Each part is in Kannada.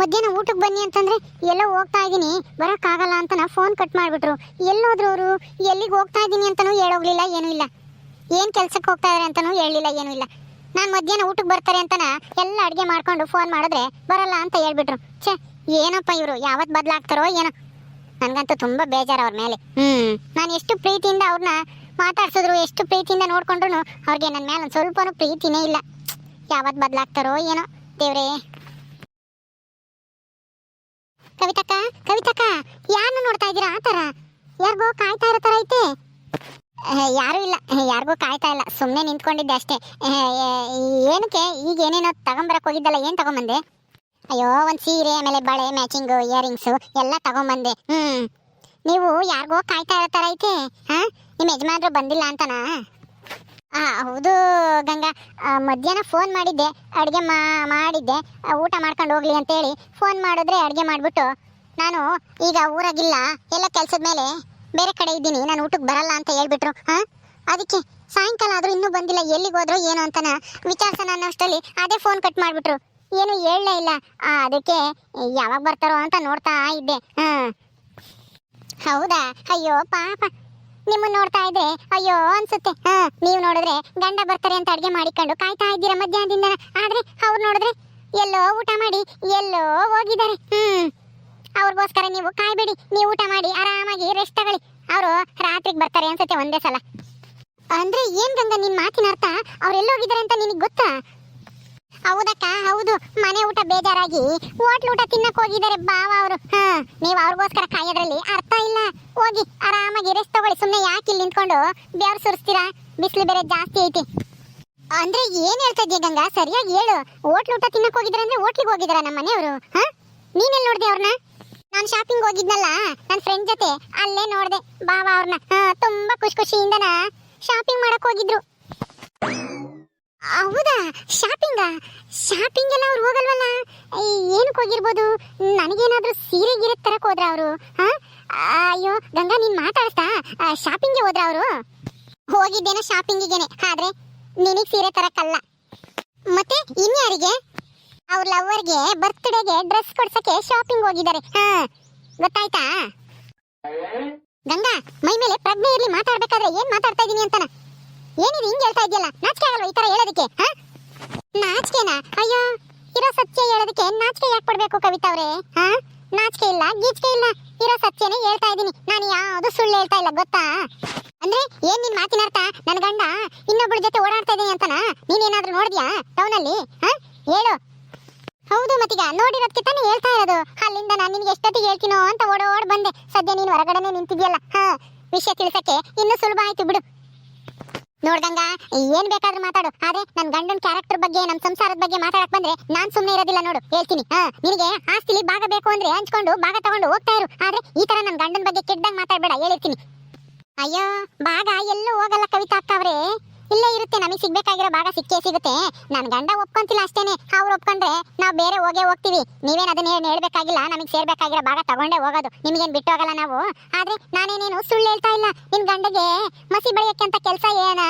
ಮಧ್ಯಾಹ್ನ ಊಟಕ್ಕೆ ಬನ್ನಿ ಅಂತಂದ್ರೆ ಎಲ್ಲೋ ಹೋಗ್ತಾ ಇದ್ದೀನಿ. ಬರೋಕ್ಕಾಗಲ್ಲ ಅಂತ ನಾ ಫೋನ್ ಕಟ್ ಮಾಡಿಬಿಟ್ರು. ಎಲ್ಲೋದ್ರು ಅವರು, ಎಲ್ಲಿಗೆ ಹೋಗ್ತಾ ಇದ್ದೀನಿ ಅಂತನೂ ಹೇಳೋಗ್ಲಿಲ್ಲ, ಏನೂ ಇಲ್ಲ. ಏನು ಕೆಲಸಕ್ಕೆ ಹೋಗ್ತಾ ಇದಾರೆ ಅಂತನೂ ಹೇಳಲಿಲ್ಲ, ಏನೂ ಇಲ್ಲ. ನಾನು ಮಧ್ಯಾಹ್ನ ಊಟಕ್ಕೆ ಬರ್ತಾರೆ ಅಂತನ ಎಲ್ಲ ಅಡುಗೆ ಮಾಡ್ಕೊಂಡು ಫೋನ್ ಮಾಡಿದ್ರೆ ಬರಲ್ಲ ಅಂತ ಹೇಳ್ಬಿಟ್ರು. ಛೇ, ಏನಪ್ಪ ಇವರು ಯಾವತ್ತು ಬದಲಾಗ್ತಾರೋ ಏನೋ. ನನಗಂತೂ ತುಂಬ ಬೇಜಾರು ಅವ್ರ ಮೇಲೆ. ಹ್ಞೂ ನಾನು ಎಷ್ಟು ಪ್ರೀತಿಯಿಂದ ಅವ್ರನ್ನ ಮಾತಾಡ್ಸಿದ್ರು, ಎಷ್ಟು ಪ್ರೀತಿಯಿಂದ ನೋಡ್ಕೊಂಡ್ರು ಅವ್ರಿಗೆ ನನ್ನ ಮೇಲೆ ಒಂದು ಸ್ವಲ್ಪನೂ ಪ್ರೀತಿನೇ ಇಲ್ಲ. ಯಾವತ್ತು ಬದಲಾಗ್ತಾರೋ ಏನೋ. ದೇವ್ರೇ ಕವಿತಕ್ಕ ಕವಿತಕ್ಕ ಯಾರನ್ನ ನೋಡ್ತಾ ಇದ್ದೀರಾ? ಆ ಥರ. ಯಾರಿಗೋ ಕಾಯ್ತಾ ಇರೋ ಥರ ಐತೆ. ಯಾರು ಯಾರೂ ಇಲ್ಲ. ಯಾರಿಗೂ ಕಾಯ್ತಾ ಇಲ್ಲ. ಸುಮ್ಮನೆ ನಿಂತ್ಕೊಂಡಿದ್ದೆ ಅಷ್ಟೇ. ಏನಕ್ಕೆ? ಈಗ ಏನೇನೋ ತಗೊಂಬರಕ್ಕೆ ಹೋಗಿದ್ದಲ್ಲ, ಏನು ತಗೊಂಬಂದೆ? ಅಯ್ಯೋ, ಒಂದು ಸೀರೆ, ಆಮೇಲೆ ಬಳೆ ಮ್ಯಾಚಿಂಗು ಇಯರಿಂಗ್ಸು ಎಲ್ಲ ತಗೊಂಬಂದೆ. ಹ್ಞೂ ನೀವು ಯಾರಿಗೋ ಕಾಯ್ತಾ ಇರೋ ಥರ ಐತೆ. ಹಾಂ? ನಿಮ್ಮ ಯಜಮಾನರು ಬಂದಿಲ್ಲ ಅಂತನಾ? ಆ, ಹೌದು ಗಂಗಾ. ಮಧ್ಯಾಹ್ನ ಫೋನ್ ಮಾಡಿದ್ದೆ ಅಡುಗೆ ಮಾಡಿದ್ದೆ. ಊಟ ಮಾಡ್ಕೊಂಡು ಹೋಗ್ಲಿ ಅಂತೇಳಿ ಫೋನ್ ಮಾಡಿದ್ರೆ ಅಡುಗೆ ಮಾಡಿಬಿಟ್ಟು ನಾನು ಈಗ ಊರಾಗಿಲ್ಲ ಎಲ್ಲ ಕೆಲಸದ ಮೇಲೆ ಬೇರೆ ಕಡೆ ಇದ್ದೀನಿ ನಾನು ಊಟಕ್ಕೆ ಬರಲ್ಲ ಅಂತ ಹೇಳ್ಬಿಟ್ರು. ಹಾಂ? ಅದಕ್ಕೆ ಸಾಯಂಕಾಲ ಆದರೂ ಇನ್ನೂ ಬಂದಿಲ್ಲ ಎಲ್ಲಿಗೆ ಹೋದ್ರು ಏನು ಅಂತನ ನಾನು ಅಷ್ಟರಲ್ಲಿ ಅದೇ ಫೋನ್ ಕಟ್ ಮಾಡಿಬಿಟ್ರು. ಏನು ಹೇಳಲೇ ಇಲ್ಲ. ಅದಕ್ಕೆ ಯಾವಾಗ ಬರ್ತಾರೋ ಅಂತ ನೋಡ್ತಾ ಇದ್ದೆ. ಹಾಂ. ಹೌದಾ? ಅಯ್ಯೋ ಪಾಪ. ನಿಮ್ಮನ್ನ ನೋಡ್ತಾ ಇದ್ರೆ ಅಯ್ಯೋ, ಅನ್ಸುತ್ತೆ. ಹಾ, ನೀವು ನೋಡಿದ್ರೆ ಗಂಡ ಬರ್ತಾರೆ ಅಂತ ಅಡುಗೆ ಮಾಡಿಕೊಂಡು ಕಾಯ್ತಾ ಇದ್ದೀರಾ ಮಧ್ಯಾಹ್ನದಿಂದ ಆದ್ರೆ ಅವ್ರು ನೋಡಿದ್ರೆ ಎಲ್ಲೋ ಊಟ ಮಾಡಿ, ಎಲ್ಲೋ ಹೋಗಿದ್ದಾರೆ. ಹ್ಮ್. ಅವ್ರಿಗೋಸ್ಕರ ನೀವು ಕಾಯ್ಬೇಡಿ. ನೀವು ಊಟ ಮಾಡಿ, ಆರಾಮಾಗಿ ರೆಸ್ಟ್ ತಗೊಳ್ಳಿ. ಅವರು ರಾತ್ರಿಗೆ ಬರ್ತಾರೆ ಅನ್ಸುತ್ತೆ ಒಂದೇ ಸಲ. ಅಂದ್ರೆ ಏನ್ ಗಂಗಾ, ನಿನ್ ಮಾತಿನ ಅರ್ಥ? ಅವ್ರು ಎಲ್ಲೋಗಿದ್ದಾರೆ ಅಂತ ನಿನಗೆ ಗೊತ್ತಾ? ಹೌದಕ್ಕ, ಹೌದು. ಮನೆ ಊಟ ಬೇಜಾರಾಗಿ ಹೋಟ್ಲ್ ಊಟ ತಿನ್ನಕ್ ಹೋಗಿದ್ದಾರೆ ಬಾವ ಅವರು. ಹಾ, ನೀವು ಅವ್ರಿಗೋಸ್ಕರ ಕಾಯೋದ್ರಲ್ಲಿ ಅರ್ಥ ಇಲ್ಲ. ಹೋಗಿ ಆರಾಮಾಗಿ ರೆಸ್ಟ್ ಸುಮ್ಮನೆ ಯಾಕೆ ಇಲ್ಲಿ ನಿಂತ್ಕೊಂಡು ಬೆವ್ರು ಸುರಿಸ್ತೀರಾ? ಬಿಸಿಲು ಬೇರೆ ಜಾಸ್ತಿ ಐತಿ. ಅಂದ್ರೆ ಏನ್ ಹೇಳ್ತಾ ಇದೀಯ ಗಂಗಾ? ಸರಿಯಾಗಿ ಹೇಳು. ಹೋಟ್ಲ್ ಊಟ ತಿನ್ನಕ್ ಹೋಗಿದ್ರ ಅಂದ್ರೆ ಹೋಟ್ಲಿಗೆ ಹೋಗಿದಾರ ನಮ್ಮ ಮನೆಯವರು? ಹಾ? ನೀನೆಲ್ಲಿ ನೋಡ್ದೆ ಅವ್ರನ್ನ ನಾನು ಶಾಪಿಂಗ್ ಹೋಗಿದ್ನಲ್ಲ ನನ್ನ ಫ್ರೆಂಡ್ ಜೊತೆ, ಅಲ್ಲೇ ನೋಡ್ದೆ. ಬಾವಾ ಅವ್ರನ್ನ ತುಂಬಾ ಖುಷಿ ಖುಷಿಯಿಂದನ? ಶಾಪಿಂಗ್ ಮಾಡಕ್ ಹೋಗಿದ್ರು. ಹೌದಾ? ಶಾಪಿಂಗ್ ಶಾಪಿಂಗ್ ಎಲ್ಲ ಅವ್ರು ಹೋಗಲ್ವಲ್ಲ? ಏನಕ್ಕೆ ಹೋಗಿರ್ಬೋದು? ನನಗೇನಾದ್ರೂ ಸೀರೆ ಗಿರೆ ತರಕ್ಕೆ ಹೋದ್ರ ಅವರು, ಹಾ? ಅಯ್ಯೋ, ಗಂಗಾ, ನೀನ್ ಮಾತಾಡ್ತಾ ಶಾಪಿಂಗ್ಗೆ ಹೋದ್ರ ಅವರು? ಹೋಗಿದ್ದೇನೋ ಶಾಪಿಂಗಿಗೆನೆ ಆದ್ರೆ ನಿನಗೆ ಸೀರೆ ತರಕ್ಕಲ್ಲ. ಮತ್ತೆ ಇನ್ಯಾರಿಗೆ ಅವ್ರ ಲವ್ವರ್ಗೆ ಬರ್ತ್ಡೇಗೆ ಡ್ರೆಸ್ ಕೊಡ್ಸಕ್ಕೆ ಶಾಪಿಂಗ್ ಹೋಗಿದ್ದಾರೆ, ಹಾ? ಗೊತ್ತಾಯ್ತಾ? ಗಂಗಾ, ಮೈ ಮೇಲೆ ಪ್ರಜ್ಞೆ ಇರ್ಲಿ, ಮಾತಾಡ್ಬೇಕಾದ್ರೆ ಏನ್ ಮಾತಾಡ್ತಾ ಇದೀನಿ ಅಂತಾನ? ಏನಿದೆ ಹಿಂಗ್ ಹೇಳ್ತಾ ಇದೆಯಲ್ಲ? ನಾಚಿಕೆ ಆಗಲ್ವಾ ಈ ತರ ಹೇಳೋದಕ್ಕೆ, ಹಾ? ನಾಚಿಕೆನಾ? ಅಯ್ಯೋ, ಇರೋ ಸತ್ಯ ಹೇಳೋದಕ್ಕೆ ನಾಚಿಕೆ ಯಾಕೆ ಪಡ್ಬೇಕು ಕವಿತಾ ಅವ್ರೆ, ಹಾ? ನಾಚಿಕೆ ಇಲ್ಲ, ಗೀಚಿಕೆ ಇಲ್ಲ. ಇರೋ ಸತ್ಯನೇ ಹೇಳ್ತಾ ಇದೀನಿ ನಾನು ಯಾವ್ದು ಸುಳ್ಳು ಹೇಳ್ತಾ ಇಲ್ಲ, ಗೊತ್ತಾ? ಅಂದ್ರೆ ಏನ್ ನಿನ್ ಮಾತಿನ ಅರ್ಥ? ನನ್ ಗಂಡ ಇನ್ನೊಬ್ಬಳ ಜೊತೆ ಓಡಾಡ್ತಾ ಇದೀನಿ ಅಂತನಾ? ನೀನೇನಾದ್ರೂ ನೋಡಿದ್ಯಾ ಟೌನ್ ಹಾ? ಹೇಳು. ಹೌದು ಮತ್ತೀಗ ನೋಡಿರೋದಕ್ಕೆ ತಾನೇ ಹೇಳ್ತಾ ಇರೋದು. ಅಲ್ಲಿಂದ ನಾನು ನಿನ್ಗೆ ಎಷ್ಟೊತ್ತಿಗೆ ಹೇಳ್ತೀನೋ ಅಂತ ಓಡೋಡ್ ಬಂದೆ. ಸದ್ಯ ನೀನು ಹೊರಗಡೆನೆ ನಿಂತಿದ್ಯಲ್ಲ, ಹಾ? ವಿಷಯ ತಿಳಿಸಕ್ಕೆ ಇನ್ನೂ ಸುಲಭ ಆಯ್ತು ಬಿಡು. ನೋಡ್ದಂಗ ಏನ್ ಬೇಕಾದ್ರೂ ಮಾತಾಡು. ಆದ್ರೆ ನನ್ ಗಂಡನ್ ಕ್ಯಾರೆಕ್ಟರ್ ಬಗ್ಗೆ ನಮ್ ಸಂಸಾರದ ಬಗ್ಗೆ ಮಾತಾಡಕ್ ಬಂದ್ರೆ ನಾನ್ ಸುಮ್ನೆ ಇರೋದಿಲ್ಲ ನೋಡು. ಹೇಳ್ತೀನಿ. ನಿನಗೆ ಆಸ್ತಿಲಿ ಭಾಗ ಬೇಕು ಅಂದ್ರೆ ಹಂಚ್ಕೊಂಡು, ಭಾಗ ತಗೊಂಡು ಹೋಗ್ತಾ ಇರು. ಆದ್ರೆ ಈ ತರ ನನ್ ಗಂಡನ್ ಬಗ್ಗೆ ಕೆಟ್ಟದಾಗ ಮಾತಾಡ್ಬೇಡ. ಹೇಳಿರ್ತೀನಿ. ಅಯ್ಯೋ, ಭಾಗ ಎಲ್ಲೂ ಹೋಗಲ್ಲ ಕವಿತಾ ಅಕ್ಕ ಅವ್ರೆ. ಇಲ್ಲೇ ಇರುತ್ತೆ, ನಮಗೆ ಸಿಗ್ಬೇಕಾಗಿರೋ ಭಾಗ ಸಿಕ್ಕೇ ಸಿಗುತ್ತೆ. ನನ್ ಗಂಡ ಒಪ್ಕೊಂತಿಲ್ಲ ಅಷ್ಟೇನೆ. ಅವ್ರು ಒಪ್ಕೊಂಡ್ರೆ ನಾವು ಬೇರೆ ಹೋಗೇ ಹೋಗ್ತೀವಿ. ನೀವೇನು ಅದನ್ನ ಹೇಳ್ಬೇಕಾಗಿಲ್ಲ. ನಮಗೆ ಸೇರ್ಬೇಕಾಗಿರೋ ಭಾಗ ತಗೊಂಡೇ ಹೋಗೋದು. ನಿಮ್ಗೇನು ಬಿಟ್ಟು ಹೋಗಲ್ಲ ನಾವು? ಆದ್ರೆ ನಾನೇನೇನು ಸುಳ್ಳು ಹೇಳ್ತಾ ಇಲ್ಲ? ನಿನ್ ಗಂಡಗೆ ಮಸಿ ಬೆಳೆಯಕ್ಕೆ ಅಂತ ಕೆಲಸ ಏನ?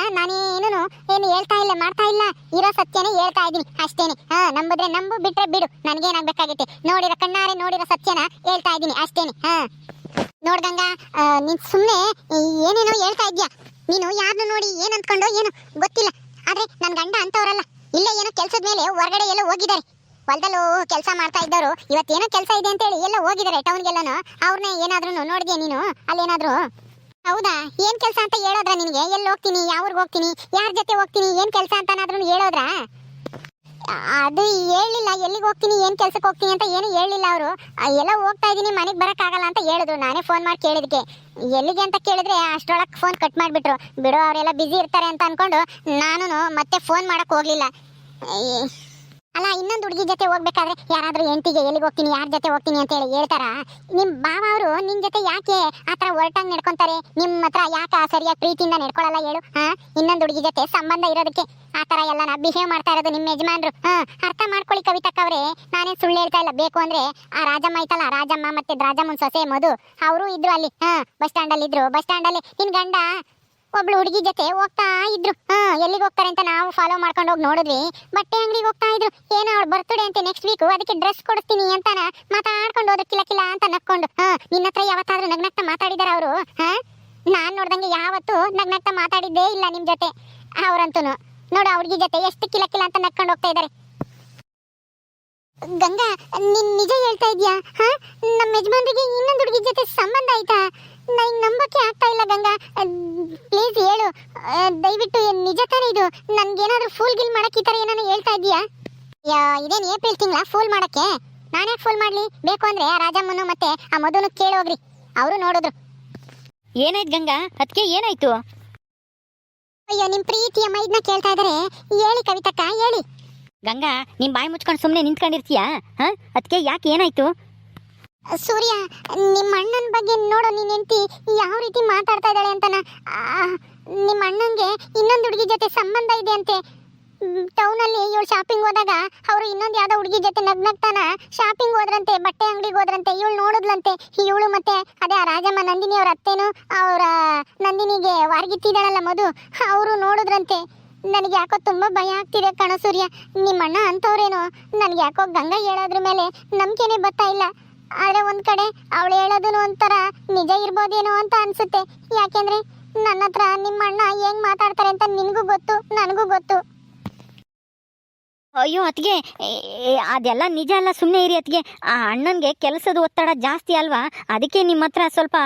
ಏನು ಹೇಳ್ತಾ ಇಲ್ಲ, ಮಾಡ್ತಾ ಇಲ್ಲ, ಇರೋ ಸತ್ಯನೇ ಹೇಳ್ತಾ ಇದ್ದೀನಿ. ಅಷ್ಟೇನೆ. ಹಾ, ನಂಬುದ್ರೆ ನಂಬು, ಬಿಟ್ರೆ ಬಿಡು. ನನ್ಗೇನಾಗ್ಬೇಕಾಗೈತೆ? ನೋಡಿರೋ ಕಣ್ಣಾರೆ, ನೋಡಿರೋ ಸತ್ಯನ ಹೇಳ್ತಾ ಇದ್ದೀನಿ. ಅಷ್ಟೇನೆ. ಹಾ. ನೋಡ್ದಂಗ ನೀನ್ ಸುಮ್ನೆ ಏನೇನೋ ಹೇಳ್ತಾ ಇದ್ಯಾ? ನೀನು ಯಾರನ್ನು ನೋಡಿ ಏನು ಅನ್ಕೊಂಡೋ ಏನು ಗೊತ್ತಿಲ್ಲ. ಆದ್ರೆ ನನ್ ಗಂಡ ಅಂತವ್ರಲ್ಲ. ಇಲ್ಲೇ ಏನೋ ಕೆಲ್ಸದ ಮೇಲೆ ಹೊರಗಡೆ ಎಲ್ಲೋ ಹೋಗಿದ್ದಾರೆ. ಹೊಲದಲ್ಲೂ ಕೆಲಸ ಮಾಡ್ತಾ ಇದ್ದವರು. ಇವತ್ತೇನೋ ಕೆಲಸ ಇದೆ ಅಂತೇಳಿ ಎಲ್ಲ ಹೋಗಿದ್ದಾರೆ ಟೌನ್ಗೆಲ್ಲನು. ಅವ್ರನ್ನ ಏನಾದ್ರೂ ನೋಡಿದ್ಯಾ ನೀನು? ಅಲ್ಲೇನಾದ್ರೂ? ಹೌದಾ? ಏನ್ ಕೆಲಸ ಅಂತ ಹೇಳೋದ್ರ ನಿನಗೆ? ಎಲ್ಲಿ ಹೋಗ್ತೀನಿ? ಯಾವ್ರಿಗೆ ಹೋಗ್ತೀನಿ? ಯಾರ ಜೊತೆ ಹೋಗ್ತೀನಿ? ಏನ್ ಕೆಲಸ ಅಂತನಾದ್ರೂ ಹೇಳೋದ್ರ? ಅದು ಹೇಳಿಲ್ಲ. ಎಲ್ಲಿಗೆ ಹೋಗ್ತೀನಿ? ಏನ್ ಕೆಲ್ಸಕ್ಕೆ ಹೋಗ್ತೀನಿ ಅಂತ ಏನು ಹೇಳಿಲ್ಲ ಅವರು. ಎಲ್ಲ ಹೋಗ್ತಾ ಇದೀನಿ. ಮನೆಗೆ ಬರೋಕ್ಕಾಗಲ್ಲ ಅಂತ ಹೇಳಿದ್ರು. ನಾನೇ ಫೋನ್ ಮಾಡಿ ಕೇಳಿದಕ್ಕೆ ಎಲ್ಲಿಗೆ ಅಂತ ಕೇಳಿದ್ರೆ ಅಷ್ಟರೊಳಗೆ ಫೋನ್ ಕಟ್ ಮಾಡಿಬಿಟ್ರು. ಬಿಡು, ಅವರೆಲ್ಲ ಬ್ಯುಸಿ ಇರ್ತಾರೆ ಅಂತ ಅನ್ಕೊಂಡು ನಾನು ಮತ್ತೆ ಫೋನ್ ಮಾಡಕ್ ಹೋಗ್ಲಿಲ್ಲ. ಅಲ್ಲ, ಇನ್ನೊಂದು ಹುಡುಗಿ ಜೊತೆ ಹೋಗ್ಬೇಕಾದ್ರೆ ಯಾರಾದರೂ ಹೆಂಡತಿಗೆ ಎಲ್ಲಿಗೆ ಹೋಗ್ತೀನಿ, ಯಾರ ಜೊತೆ ಹೋಗ್ತೀನಿ ಅಂತ ಹೇಳಿ ಹೇಳ್ತಾರ? ನಿಮ್ ಬಾವ ಅವರು ನಿನ್ ಜೊತೆ ಯಾಕೆ ಆ ಆತರ ಒರಟಾಗಿ ನಡ್ಕೊತಾರೆ? ನಿಮ್ಮ ಹತ್ರ ಯಾಕೆ ಸರಿಯಾಗಿ ಪ್ರೀತಿಯಿಂದ ನಡ್ಕೊಳ್ಳಲ್ಲ ಹೇಳು, ಹಾ? ಇನ್ನೊಂದು ಹುಡುಗಿ ಜೊತೆ ಸಂಬಂಧ ಇರೋದಕ್ಕೆ ಆತರ ಎಲ್ಲ ನಾ ಬಿಹೇವ್ ಮಾಡ್ತಾ ಇರೋದು ನಿಮ್ಮ ಯಜಮಾನ್ರು, ಹಾ? ಅರ್ಥ ಮಾಡ್ಕೊಳ್ಳಿ ಕವಿತಾ ಅವ್ರೆ, ನಾನೇನ್ ಸುಳ್ಳು ಹೇಳ್ತಾ ಇಲ್ಲ. ಬೇಕು ಅಂದ್ರೆ ಆ ರಾಜಮ್ಮ ಐತಲ್ಲ, ರಾಜಮ್ಮ ಮತ್ತೆ ರಾಜಮ್ಮನ್ ಸೊಸೆ ಮಧು, ಅವರು ಇದ್ರು ಅಲ್ಲಿ, ಹಾಂ? ಬಸ್ ಸ್ಟ್ಯಾಂಡ್ ಅಲ್ಲಿ ಇದ್ರು. ಬಸ್ ಸ್ಟ್ಯಾಂಡ್ ಅಲ್ಲಿ ನಿನ್ ಗಂಡ ಒಬ್ಳು ಹುಡುಗಿ ಜೊತೆ ಹೋಗ್ತಾ ಇದ್ರು. ಹಾ, ಎಲ್ಲಿಗೆ ಹೋಗ್ತಾರೆ ಅಂತ ನಾವು ಫಾಲೋ ಮಾಡ್ಕೊಂಡು ಹೋಗಿ ನೋಡಿದ್ವಿ. ಬಟ್ಟೆ ಅಂಗಡಿಗೆ ಹೋಗ್ತಾ ಇದ್ರು. ಏನೋ ಅವಳು ಬರ್ತಡೆ ಅಂತ ನೆಕ್ಸ್ಟ್ ವೀಕ್ ಅದಕ್ಕೆ ಡ್ರೆಸ್ ಕೊಡಿಸ್ತೀನಿ ಅಂತಾನ ಮಾತಾಡ್ಕೊಂಡು ಹೋದ್ರು, ಕಿಲ ಕಿಲ ಅಂತ ನಕ್ಕೊಂಡು. ಹಾ, ನಿನ್ನ ಹತ್ರ ಯಾವತ್ತಾದ್ರೂ ನಗ್ನಗ್ತಾ ಮಾತಾಡಿದಾರ ಅವರು? ಹಾ? ನಾನ್ ನೋಡ್ದಂಗೆ ಯಾವತ್ತೂ ನಗ್ನಗ್ತಾ ಮಾತಾಡಿದ್ದೇ ಇಲ್ಲ ನಿಮ್ ಜೊತೆ. ಅವರಂತೂ ನೋಡು ಅವ್ರಿಗೆ ಜೊತೆ ಎಷ್ಟು ಕಿಲ ಕಿಲ ಅಂತ ನಕ್ಕೊಂಡು ಹೋಗ್ತಾ ಇದಾರೆ. ಗಂಗಾ ನೀನ್ ನಿಜ ಹೇಳ್ತಾ ಇದೀಯಾ? ಹ? ನಮ್ಮ ಯಜಮಾನ್ರಿಗೆ ಇನ್ನೊಂದು ಹುಡುಗಿ ಜೊತೆ ಸಂಬಂಧ ಆಯ್ತಾ? ನಾನು ನಂಬಕ್ಕೆ ಆಗ್ತಾ ಇಲ್ಲ ಗಂಗಾ. ಪ್ಲೀಸ್ ಹೇಳು. ದಯವಿಟ್ಟು ನಿಜ ತಾನೇ ಇದು? ನನ್ಗೇನಾದ್ರೂ ಫೂಲ್ ಗಿಲ್ ಮಾಡಕ್ಕೆ ಈ ತರ ಏನಾನ ಹೇಳ್ತಾ ಇದ್ಯಾ? ಯಾ ಇದೇನ್ ಏಪ್ರಿಲ್ ತಿಂಗಳ ಫೂಲ್ ಮಾಡಕ್ಕೆ? ನಾನೇ ಫೂಲ್ ಮಾಡ್ಲಿ? ಬೇಕು ಅಂದ್ರೆ ಆ ರಾಜಮ್ಮನು ಮತ್ತೆ ಆ ಮಧುನು ಕೇಳೋಗ್ರಿ. ಅವರು ನೋಡಿದ್ರು. ಏನಾಯ್ತು ಗಂಗಾ? ಅದಕ್ಕೆ ಏನಾಯ್ತು? ಅಯ್ಯೋ ನಿಮ್ಮ ಪ್ರೀತಿಯ ಮೈದ್ನ ಕೇಳ್ತಾ ಇದಾರೆ. ಹೇಳಿ ಕವಿತಕ್ಕ ಹೇಳಿ. ಗಂಗಾ ನಿಮ್ ಬಾಯಿ ಮುಚ್ಕೊಂಡು ಸುಮ್ಮನೆ ನಿಂತ್ಕೊಂಡಿರ್ತೀಯ? ಹಾಂ? ಅದಕ್ಕೆ ಯಾಕೆ ಏನಾಯ್ತು? ಸೂರ್ಯ ನಿಮ್ಮ ಅಣ್ಣನ ಬಗ್ಗೆ ನೋಡು, ನೀನ್ ಹೆಂಡತಿ ಯಾವ ರೀತಿ ಮಾತಾಡ್ತಾ ಇದ್ದಾಳೆ ಅಂತನ? ನಿಮ್ಮ ಅಣ್ಣಂಗೆ ಇನ್ನೊಂದು ಹುಡುಗಿ ಜೊತೆ ಸಂಬಂಧ ಇದೆ ಅಂತೆ. ಅಲ್ಲಿ ಇವಳು ಶಾಪಿಂಗ್ ಹೋದಾಗ ಅವರು ಇನ್ನೊಂದು ಯಾವ್ದೋ ಹುಡುಗಿ ಜೊತೆ ನಗ್ನಗ್ತಾನ ಶಾಪಿಂಗ್ ಹೋದ್ರಂತೆ, ಬಟ್ಟೆ ಅಂಗಡಿಗೆ ಹೋದ್ರಂತೆ, ಇವಳು ನೋಡಿದ್ಲಂತೆ. ಇವಳು ಮತ್ತೆ ಅದೇ ಆ ರಾಜಮ್ಮ ನಂದಿನಿ ಅವ್ರ ಅತ್ತೇನು ಅವರ, ನಂದಿನಿಗೆ ವಾರ್ಗಿತ್ತಿದ್ದಾಳಲ್ಲ ಮಧು, ಅವರು ನೋಡಿದ್ರಂತೆ. ನನಗೆ ಯಾಕೋ ತುಂಬಾ ಭಯ ಆಗ್ತಿದೆ ಕಣೋ ಸೂರ್ಯ. ನಿಮ್ಮಣ್ಣ ಅಂಥವ್ರೇನೋ? ನನಗೆ ಯಾಕೋ ಗಂಗಾ ಹೇಳೋದ್ರ ಮೇಲೆ ನಂಬಿಕೆನೇ ಬರ್ತಾ ಇಲ್ಲ. ಆದ್ರೆ ಒಂದ್ ಕಡೆ ಅವಳು ಹೇಳೋದನ್ನು ಒಂಥರ ನಿಜ ಇರ್ಬೋದೇನೋ ಅಂತ ಅನ್ಸುತ್ತೆ. ಯಾಕೆಂದರೆ ನನ್ನ ಹತ್ರ ನಿಮ್ಮ ಅಣ್ಣ ಹೆಂಗ್ ಮಾತಾಡ್ತಾರೆ ಅಂತ ನಿನಗೂ ಗೊತ್ತು, ನನಗೂ ಗೊತ್ತು. ಅಯ್ಯೋ ಅತ್ಗೆ ಅದೆಲ್ಲ ನಿಜ ಅಲ್ಲ ಸುಮ್ಮನೆ ಇರಿ ಅತ್ಗೆ ಆ ಅಣ್ಣನಿಗೆ ಕೆಲಸದ ಒತ್ತಡ ಜಾಸ್ತಿ ಅಲ್ವಾ? ಅದಕ್ಕೆ ನಿಮ್ಮ ಹತ್ರ ಸ್ವಲ್ಪ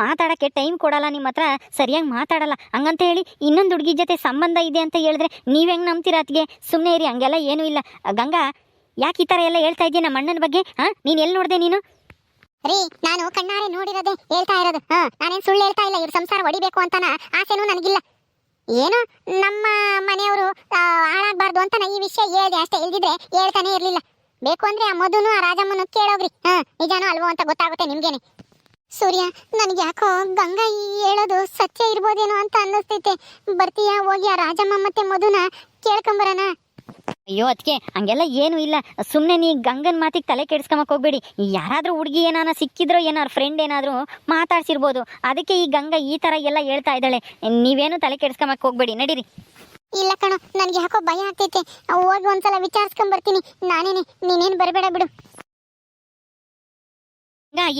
ಮಾತಾಡೋಕ್ಕೆ ಟೈಮ್ ಕೊಡಲ್ಲ ನಿಮ್ಮ ಹತ್ರ ಸರಿಯಾಗಿ ಮಾತಾಡಲ್ಲ. ಹಂಗಂತ ಹೇಳಿ ಇನ್ನೊಂದು ಹುಡುಗಿ ಜೊತೆ ಸಂಬಂಧ ಇದೆ ಅಂತ ಹೇಳಿದ್ರೆ ನೀವು ಹೆಂಗೆ ನಂಬ್ತೀರಾ ಅತ್ಗೆ ಸುಮ್ಮನೆ ಇರಿ, ಹಂಗೆಲ್ಲ ಏನೂ ಇಲ್ಲ. ಗಂಗಾ, ಯಾಕೆ ಈ ಥರ ಎಲ್ಲ ಹೇಳ್ತಾ ಇದೆಯಾ ನಮ್ಮ ಅಣ್ಣನ ಬಗ್ಗೆ? ಹಾಂ, ನೀನು ಎಲ್ಲಿ ನೋಡಿದೆ ನೀನು? ರೀ, ನಾನು ಕಣ್ಣಾರೆ ನೋಡಿರೋದೇ ಹೇಳ್ತಾ ಇರೋದು. ಹಾಂ, ನಾನೇನು ಸುಳ್ಳು ಹೇಳ್ತಾ ಇಲ್ಲ, ಇವ್ರ ಸಂಸಾರ ಹೊಡಿಬೇಕು ಅಂತಾನ ಆಸೆನೂ ನನಗಿಲ್ಲ. ಏನೋ? ನಮ್ಮ ಮನೆಯವರು ಹಾಳಾಗ್ಬಾರ್ದು ಅಂತ ನಾ ಈ ವಿಷಯ ಹೇಳಿದೆ ಅಷ್ಟೇ. ಇಲ್ದಿದ್ರೆ ಹೇಳ್ತಾನೆ ಇರ್ಲಿಲ್ಲ. ಬೇಕು ಅಂದ್ರೆ ಆ ಮಧುನು ಆ ರಾಜಮ್ಮನು ಕೇಳೋಗ್ರಿ. ಹಾ, ನಿಜಾನೋ ಅಲ್ವೋ ಅಂತ ಗೊತ್ತಾಗುತ್ತೆ ನಿಮ್ಗೇನೆ. ಸೂರ್ಯ, ನನಗೆ ಯಾಕೋ ಗಂಗಾ ಹೇಳೋದು ಸತ್ಯ ಇರ್ಬೋದೇನೋ ಅಂತ ಅನ್ನಿಸ್ತೈತೆ ಬರ್ತೀಯಾ ಹೋಗಿ ಆ ರಾಜಮ್ಮ ಮತ್ತೆ ಮಧುನ ಕೇಳ್ಕೊಂಬರೋಣ? ಅಯ್ಯೋ ಅದಕ್ಕೆ ಹಂಗೆಲ್ಲ ಏನು ಇಲ್ಲ. ಸುಮ್ಮನೆ ನೀ ಗಂಗನ್ ಮಾತಿಗೆ ತಲೆ ಕೆಡಿಸ್ಕೊಂಬಕ್ ಹೋಗ್ಬೇಡಿ. ಯಾರಾದ್ರೂ ಹುಡುಗಿ ಏನಾನ ಸಿಕ್ಕಿದ್ರೋ ಏನಾರು ಫ್ರೆಂಡ್ ಏನಾದರೂ ಮಾತಾಡ್ಸಿರ್ಬೋದು. ಅದಕ್ಕೆ ಈ ಗಂಗಾ ಈ ಥರ ಎಲ್ಲ ಹೇಳ್ತಾ ಇದ್ದಾಳೆ. ನೀವೇನು ತಲೆ ಕೆಡಿಸ್ಕೊಂಬಕ್ ಹೋಗ್ಬೇಡಿ. ನಡೀರಿ. ಇಲ್ಲ ಕಣೋ ನನ್ಗೆ ಯಾಕೋ ಭಯ ಆಗ್ತೈತೆ. ಹೋಗಿ ಒಂದ್ಸಲ ವಿಚಾರಿಸ್ಕೊಂಡ್ ಬರ್ತೀನಿ. ನಾನೇನೆ ನೀನೇನು ಬರಬೇಡ ಬಿಡು.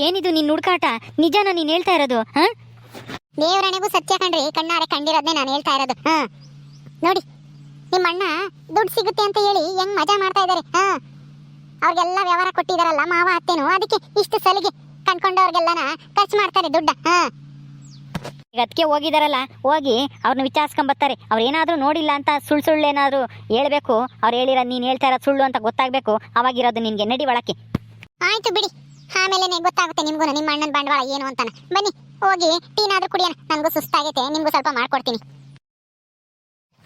ಏನಿದು ನಿನ್ನ ಹುಡ್ಕಾಟ? ನಿಜಾನ ನೀನು ಹೇಳ್ತಾ ಇರೋದು ಹಾ? ದೇವರಣೆಗೂ ಸತ್ಯ ಕಣ್ರಿ. ಕಣ್ಣಾರೆ ಕಂಡಿರೋದನ್ನೇ ನಾನು ಹೇಳ್ತಾ ಇರೋದು ಹಾ? ನೋಡಿ ನಿಮ್ಮ ಅಣ್ಣ ದುಡ್ಡು ಸಿಗುತ್ತೆ ಅಂತ ಹೇಳಿ ಹೆಂಗ್ ಮಜಾ ಮಾಡ್ತಾ ಇದ್ದಾರೆ ಹಾ. ಅವ್ರಿಗೆಲ್ಲ ವ್ಯವಹಾರ ಕೊಟ್ಟಿದಾರಲ್ಲ ಮಾವ ಅತ್ತೇನು. ಅದಕ್ಕೆ ಇಷ್ಟು ಸಲಿಗೆ ಕಂಡ್ಕೊಂಡವ್ರಿಗೆಲ್ಲನ ಖರ್ಚು ಮಾಡ್ತಾರೆ ದುಡ್ಡ. ಹಾ. ಈಗ ಅದಕ್ಕೆ ಹೋಗಿದಾರಲ್ಲ ಹೋಗಿ ಅವ್ರನ್ನ ವಿಚಾರಿಸ್ಕೊಂಬರ್ತಾರೆ ಅವ್ರು ಏನಾದರೂ ನೋಡಿಲ್ಲ ಅಂತ ಸುಳ್ಳು ಸುಳ್ಳು ಏನಾದರೂ ಹೇಳ್ಬೇಕು. ಅವ್ರು ಹೇಳಿರೋ ನೀನು ಹೇಳ್ತಾ ಇರೋ ಸುಳ್ಳು ಅಂತ ಗೊತ್ತಾಗಬೇಕು. ಅವಾಗಿರೋದು ನಿನಗೆ ನಡಿ ಒಳಕ್ಕೆ. ಆಯ್ತು ಬಿಡಿ. ಆಮೇಲೆ ಗೊತ್ತಾಗುತ್ತೆ ನಿಮಗೂ ನಿಮ್ಮ ಅಣ್ಣನ ಬಂಡವಾಳ ಏನು ಅಂತಾನೆ. ಬನ್ನಿ ಹೋಗಿ ಟೀನಾದರೂ ಕುಡಿಯೋಣ. ನನಗೂ ಸುಸ್ತಾಗೈತೆ ನಿಮ್ಗೂ ಸ್ವಲ್ಪ ಮಾಡ್ಕೊಡ್ತೀನಿ.